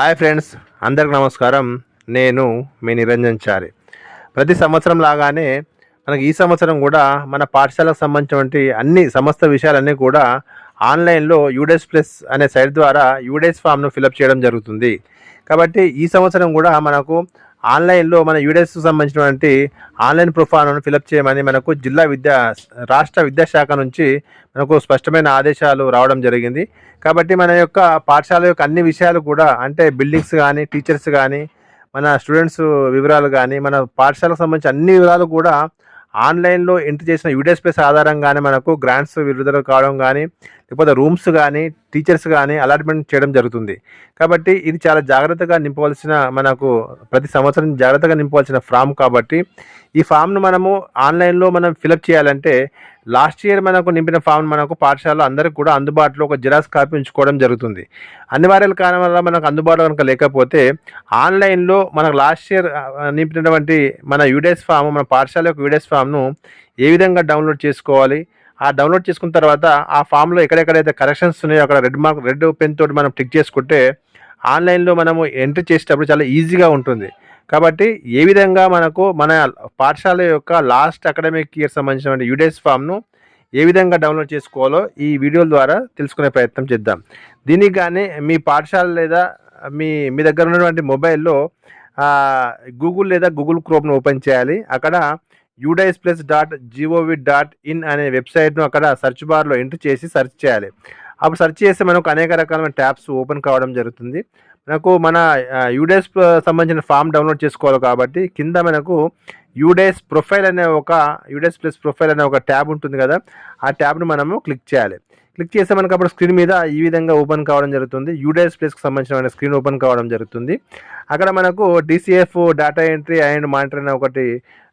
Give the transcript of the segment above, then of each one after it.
Hi friends అందరికి నమస్కారం. నేను మీ నిరంజన్ చారి. ప్రతి సంవత్సరం లాగానే మనకి ఈ సంవత్సరం కూడా మన పాఠశాలకు సంబంధించినటువంటి అన్ని సమస్త విషయాలన్నీ కూడా ఆన్లైన్లో యూడెస్ ప్లస్ అనే సైట్ ద్వారా యూడెస్ ఫామ్ను ఫిలప్ చేయడం జరుగుతుంది. కాబట్టి ఈ సంవత్సరం కూడా మనకు ఆన్లైన్లో మన యూడెస్ సంబంధించినటువంటి ఆన్లైన్ ప్రొఫాను ఫిలప్ చేయమని మనకు జిల్లా విద్యా రాష్ట్ర విద్యాశాఖ నుంచి మనకు స్పష్టమైన ఆదేశాలు రావడం జరిగింది. కాబట్టి మన యొక్క పాఠశాల యొక్క అన్ని విషయాలు కూడా అంటే బిల్డింగ్స్ కానీ టీచర్స్ కానీ మన స్టూడెంట్స్ వివరాలు కానీ మన పాఠశాలకు సంబంధించిన అన్ని వివరాలు కూడా ఆన్లైన్లో ఎంట్రీ చేసిన యూడిఎస్ ప్లస్ ఆధారంగానే మనకు గ్రాంట్స్ విడుదల కావడం కానీ లేకపోతే రూమ్స్ కానీ టీచర్స్ కానీ అలాట్మెంట్ చేయడం జరుగుతుంది. కాబట్టి ఇది చాలా జాగ్రత్తగా నింపవలసిన మనకు ప్రతి సంవత్సరం జాగ్రత్తగా నింపవలసిన ఫామ్ కాబట్టి ఈ ఫామ్ను మనము ఆన్లైన్లో మనం ఫిలప్ చేయాలంటే లాస్ట్ ఇయర్ మనకు నింపిన ఫామ్ మనకు పాఠశాలలో అందరికి కూడా అందుబాటులో ఒక జిరాక్స్ కాపీ ఉంచుకోవడం జరుగుతుంది. అనివార్యాల కారణం వల్ల మనకు అందుబాటులో కనుక లేకపోతే ఆన్లైన్లో మనకు లాస్ట్ ఇయర్ నింపినటువంటి మన యూడెస్ ఫామ్ మన పాఠశాల యొక్క యూడిఎస్ ఫామ్ను ఏ విధంగా డౌన్లోడ్ చేసుకోవాలి? ఆ డౌన్లోడ్ చేసుకున్న తర్వాత ఆ ఫామ్లో ఎక్కడెక్కడైతే కరెక్షన్స్ ఉన్నాయో అక్కడ రెడ్ మార్క్ రెడ్ పెన్ తోటి మనం టిక్ చేసుకుంటే ఆన్లైన్లో మనము ఎంట్రీ చేసేటప్పుడు చాలా ఈజీగా ఉంటుంది. కాబట్టి ఏ విధంగా మనకు మన పాఠశాల యొక్క లాస్ట్ అకాడమిక్ ఇయర్ సంబంధించిన యూడేస్ ఫామ్ను ఏ విధంగా డౌన్లోడ్ చేసుకోవాలో ఈ వీడియోల ద్వారా తెలుసుకునే ప్రయత్నం చేద్దాం. దీనికి కానీ మీ పాఠశాల లేదా మీ మీ దగ్గర ఉన్నటువంటి మొబైల్లో గూగుల్ లేదా గూగుల్ క్రోమ్ను ఓపెన్ చేయాలి. అక్కడ UDISE plus dot gov dot in అనే వెబ్సైట్ను అక్కడ సెర్చ్ బార్లో ఎంటర్ చేసి సెర్చ్ చేయాలి. అప్పుడు సెర్చ్ చేస్తే మనకు అనేక రకాలైన ట్యాబ్స్ ఓపెన్ కావడం జరుగుతుంది. మనకు మన యూడేస్ సంబంధించిన ఫామ్ డౌన్లోడ్ చేసుకోవాలి కాబట్టి కింద మనకు యూడేస్ ప్రొఫైల్ అనే ఒక యూడేస్ ప్లస్ ప్రొఫైల్ అనే ఒక ట్యాబ్ ఉంటుంది కదా ఆ ట్యాబ్ను మనము క్లిక్ చేయాలి. క్లిక్ చేస్తే మనకు అప్పుడు స్క్రీన్ మీద ఈ విధంగా ఓపెన్ కావడం జరుగుతుంది. యూడేస్ ప్లేస్కి సంబంధించిన స్క్రీన్ ఓపెన్ కావడం జరుగుతుంది. అక్కడ మనకు DCF data entry and monitor అనే ఒకటి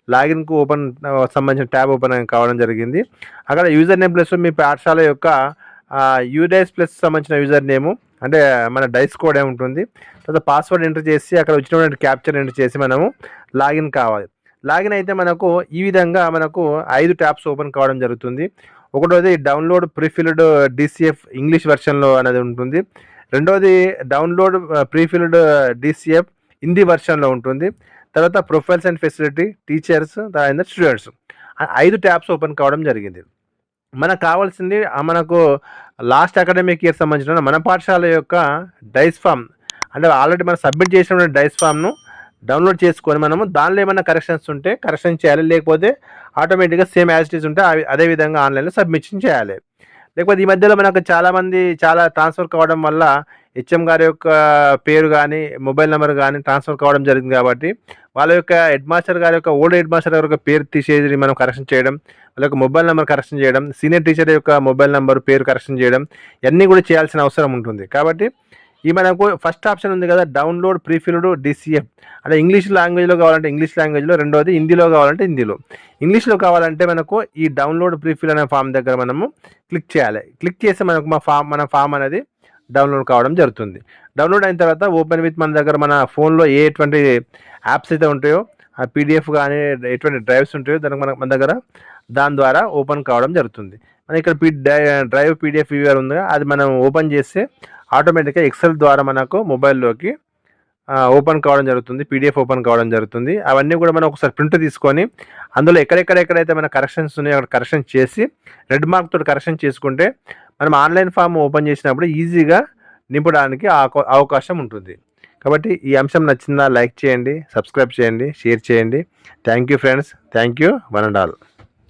లాగిన్కు ఓపెన్ సంబంధించిన ట్యాబ్ ఓపెన్ కావడం జరిగింది. అక్కడ యూజర్ నేమ్ ప్లస్ మీ పాఠశాల యొక్క యూడైస్ ప్లస్ సంబంధించిన యూజర్ నేము అంటే మన డైస్ కోడ్ ఉంటుంది. తర్వాత పాస్వర్డ్ ఎంటర్ చేసి అక్కడ వచ్చినటువంటి క్యాప్చర్ ఎంటర్ చేసి మనము లాగిన్ కావాలి. లాగిన్ అయితే మనకు ఈ విధంగా మనకు ఐదు ట్యాబ్స్ ఓపెన్ కావడం జరుగుతుంది. ఒకటోది డౌన్లోడ్ ప్రీఫిల్డ్ డిసిఎఫ్ ఇంగ్లీష్ వెర్షన్లో అనేది ఉంటుంది. రెండోది డౌన్లోడ్ ప్రీఫిల్డ్ డిసిఎఫ్ హిందీ వెర్షన్లో ఉంటుంది. తర్వాత ప్రొఫైల్స్ అండ్ ఫెసిలిటీ టీచర్స్ తర్వాత స్టూడెంట్స్ ఐదు ట్యాబ్స్ ఓపెన్ కావడం జరిగింది. మనకు కావాల్సింది మనకు లాస్ట్ అకాడమిక్ ఇయర్ సంబంధించిన మన పాఠశాల యొక్క డైస్ ఫామ్ అంటే ఆల్రెడీ మనం సబ్మిట్ చేసిన డైస్ ఫామ్ను డౌన్లోడ్ చేసుకొని మనము దానిలో ఏమైనా కరెక్షన్స్ ఉంటే కరెక్షన్ చేయాలి. లేకపోతే ఆటోమేటిక్గా సేమ్ యాజిటీస్ ఉంటే అవి అదే విధంగా ఆన్లైన్లో సబ్మిషన్ చేయాలి. లేకపోతే ఈ మధ్యలో మనకు చాలామంది చాలా ట్రాన్స్ఫర్ కావడం వల్ల హెచ్ఎం గారి యొక్క పేరు కానీ మొబైల్ నెంబర్ కానీ ట్రాన్స్ఫర్ కావడం జరిగింది కాబట్టి వాళ్ళ యొక్క హెడ్ మాస్టర్ గారి యొక్క ఓల్డ్ హెడ్ మాస్టర్ గారి యొక్క పేరు తీసేది మనం కరెక్షన్ చేయడం వాళ్ళ యొక్క మొబైల్ నెంబర్ కరెక్షన్ చేయడం సీనియర్ టీచర్ యొక్క మొబైల్ నెంబర్ పేరు కరెక్షన్ చేయడం ఇవన్నీ కూడా చేయాల్సిన అవసరం ఉంటుంది. కాబట్టి ఈ మనకు ఫస్ట్ ఆప్షన్ ఉంది కదా డౌన్లోడ్ ప్రీఫిల్డ్ డిసిఎఫ్ అంటే ఇంగ్లీష్ లాంగ్వేజ్లో కావాలంటే ఇంగ్లీష్ లాంగ్వేజ్లో రెండోది హిందీలో కావాలంటే హిందీలో. ఇంగ్లీష్లో కావాలంటే మనకు ఈ డౌన్లోడ్ ప్రీఫిల్ అనే ఫామ్ దగ్గర మనము క్లిక్ చేయాలి. క్లిక్ చేస్తే మనకు మా ఫామ్ మన ఫామ్ అనేది డౌన్లోడ్ కావడం జరుగుతుంది. డౌన్లోడ్ అయిన తర్వాత ఓపెన్ విత్ మన దగ్గర మన ఫోన్లో ఏ ఎటువంటి యాప్స్ అయితే ఉంటాయో ఆ పీడిఎఫ్ కానీ ఎటువంటి డ్రైవ్స్ ఉంటాయో దానికి మన మన దగ్గర దాని ద్వారా ఓపెన్ కావడం జరుగుతుంది. మన ఇక్కడ పీ డ్రైవ్ పీడిఎఫ్ వ్యూవర్ ఉంది అది మనం ఓపెన్ చేస్తే ఆటోమేటిక్గా ఎక్సెల్ ద్వారా మనకు మొబైల్లోకి ఓపెన్ కావడం జరుగుతుంది పీడిఎఫ్ ఓపెన్ కావడం జరుగుతుంది. అవన్నీ కూడా మనం ఒకసారి ప్రింట్ తీసుకొని అందులో ఎక్కడెక్కడ ఎక్కడైతే మన కరెక్షన్స్ ఉన్నాయో అక్కడ కరెక్షన్ చేసి రెడ్ మార్క్ తోటి కరెక్షన్ చేసుకుంటే మనం ఆన్లైన్ ఫామ్ ఓపెన్ చేసినప్పుడు ఈజీగా నింపడానికి అవకాశం ఉంటుంది. కాబట్టి ఈ అంశం నచ్చిందా లైక్ చేయండి సబ్స్క్రైబ్ చేయండి షేర్ చేయండి. Thank you friends. Thank you. One and all.